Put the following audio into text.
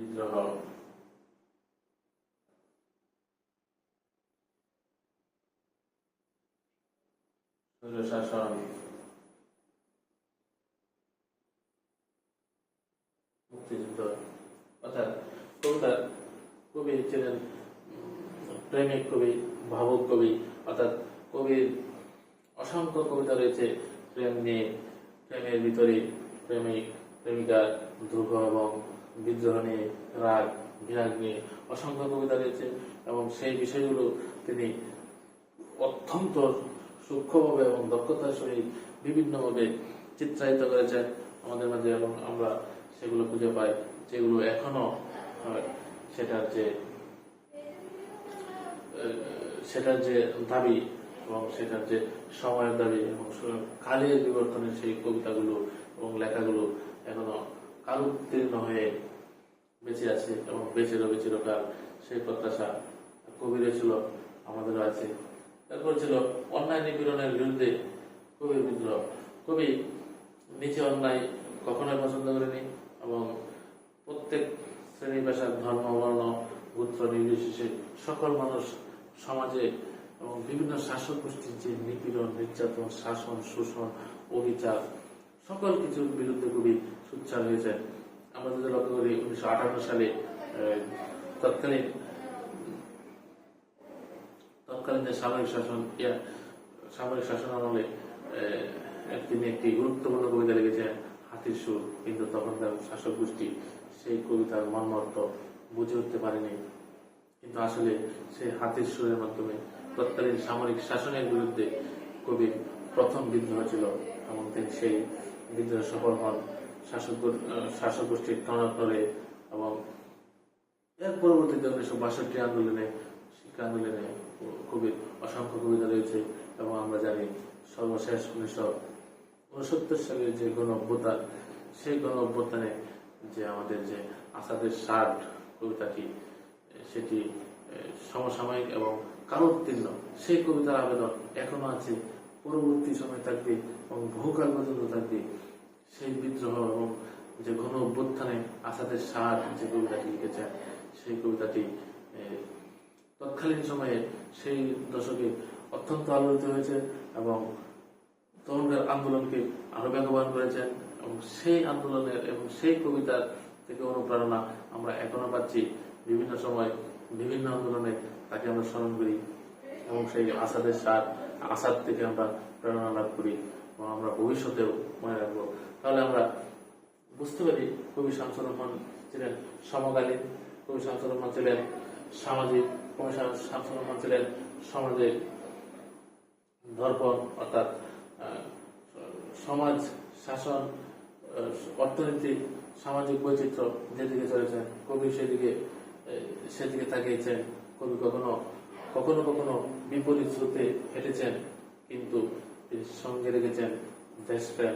বিদ্রোহ। স্বৈরশাসন মুক্তিযুদ্ধ। অর্থাৎ কবিতা কবি ছিলেন, প্রেমিক কবি, ভাবুক কবি, অর্থাৎ কবির অসংখ্য কবিতা রয়েছে প্রেম নিয়ে, প্রেমের ভিতরে প্রেমিক প্রেমিকার দুঃখ এবং বিদ্রোহ নিয়ে, রাগ বিরাগ নিয়ে অসংখ্য কবিতা রয়েছে এবং সেই বিষয়গুলো তিনি অত্যন্ত সূক্ষ্মভাবে এবং দক্ষতার সহিত বিভিন্নভাবে চিত্রায়িত করেছেন আমাদের মাঝে এবং আমরা সেগুলো খুঁজে পাই, যেগুলো এখনও সেটার যে সেটার যে দাবি এবং সেটার যে সময়ের দাবি এবং কালের বিবর্তনের সেই কবিতাগুলো এবং লেখাগুলো কালোত্তীর্ণ হয়ে বেঁচে আছে এবং বেঁচে রবে চিরকাল। সেই প্রত্যাশা কবিরও ছিল, আমাদেরও আছে। তারপর ছিল অন্যায় নিপীড়নের বিরুদ্ধে কবির বিদ্রোহ কবি নিচে অন্যায় কখনোই পছন্দ করেনি এবং প্রত্যেক শ্রেণি পেশার ধর্ম, বর্ণ, গোত্র, নির্বিশেষে সকল মানুষ সমাজে এবং বিভিন্ন শাসক গোষ্ঠীর যে নিপীড়ন, নির্যাতন, শাসন, শোষণ, অবিচার সকল কিছুর বিরুদ্ধে কবি সুচ্চার হয়েছেন। আমরা যদি লক্ষ্য করি, উনিশশো আটান্ন সালে তৎকালীন তৎকালীন যে সামরিক শাসন, ইয়া, সামরিক শাসন আমলে তিনি একটি গুরুত্বপূর্ণ কবিতা লিখেছেন, হাতির সুর। কিন্তু তখনকার শাসক গোষ্ঠী সেই কবিতার মর্মার্থ বুঝে উঠতে পারেনি। কিন্তু আসলে সেই হাতির সুরের মাধ্যমে তৎকালীন সামরিক শাসনের বিরুদ্ধে কবির প্রথম বিদ্রোহ ছিল এবং তিনি সেই বিদ্রোহ সফল হন শাসক শাসক গোষ্ঠীর টনটরে এবং এর পরবর্তীতে উনিশশো বাষট্টি আন্দোলনে, শিক্ষা আন্দোলনে কবির অসংখ্য কবিতা রয়েছে এবং আমরা জানি সর্বশেষ উনিশশো উনসত্তর সালের যে গণ অভ্যুত্থান সেই গণ অভ্যুত্থানে যে আমাদের যে আসাদের ষাট কবিতাটি, সেটি সমসাময়িক এবং কালোত্তীর্ণ, সেই কবিতার আবেদন এখনও আছে। পরবর্তী সময় থাকবে এবং বহুকাল পর্যন্ত থাকবে। সেই বিদ্রোহ এবং যে গণ অভ্যুত্থানে আসাদের ষাট যে কবিতাটি লিখেছেন সেই কবিতাটি তৎকালীন সময়ে সেই দশকে অত্যন্ত আলোচিত হয়েছে এবং তরুণদের আন্দোলনকে আরও বেগবান করেছেন এবং সেই আন্দোলনের এবং সেই কবিতার থেকে অনুপ্রেরণা আমরা এখনও পাচ্ছি। বিভিন্ন সময় বিভিন্ন আন্দোলনে তাকে আমরা স্মরণ করি এবং সেই আসাদের সার আসাদ থেকে আমরা প্রেরণা লাভ করি এবং আমরা ভবিষ্যতেও মনে রাখব। তাহলে আমরা বুঝতে পারি কবি শামসুর রহমান ছিলেন সমকালীন, কবি শামসুর রহমান ছিলেন সামাজিক, কবি শাম- শামসুর রহমান ছিলেন সমাজের দর্পণ অর্থাৎ সমাজ শাসন অর্থনীতি, সামাজিক বৈচিত্র্য যেদিকে চলেছেন, কবি সেদিকে সেদিকে তাকিয়েছেন। কবি কখনো কখনো কখনো বিপরীত স্রোতে হেঁটেছেন, কিন্তু সঙ্গে রেখেছেন দেশপ্রেম